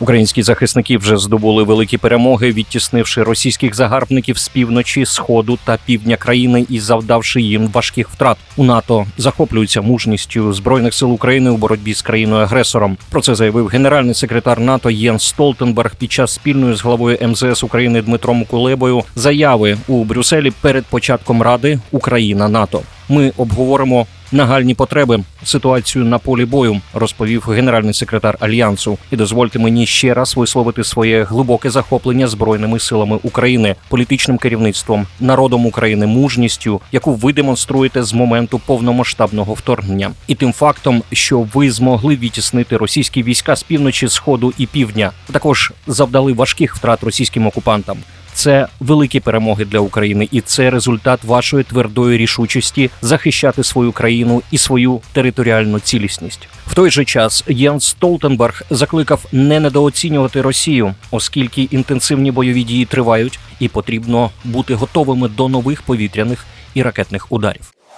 Українські захисники вже здобули великі перемоги, відтіснивши російських загарбників з півночі, сходу та півдня країни і завдавши їм важких втрат. У НАТО захоплюються мужністю збройних сил України у боротьбі з країною агресором. Про це заявив генеральний секретар НАТО Єнс Столтенберг під час спільної з главою МЗС України Дмитром Кулебою заяви у Брюсселі перед початком Ради Україна НАТО. Ми обговоримо нагальні потреби, ситуацію на полі бою, розповів генеральний секретар альянсу. І дозвольте мені ще раз висловити своє глибоке захоплення збройними силами України, політичним керівництвом, народом України, мужністю, яку ви демонструєте з моменту повномасштабного вторгнення, і тим фактом, що ви змогли відтіснити російські війська з півночі, сходу і півдня, також завдали важких втрат російським окупантам. Це великі перемоги для України, і це результат вашої твердої рішучості захищати свою країну і свою територіальну цілісність. В той же час Єнс Столтенберг закликав не недооцінювати Росію, оскільки інтенсивні бойові дії тривають, і потрібно бути готовими до нових повітряних і ракетних ударів.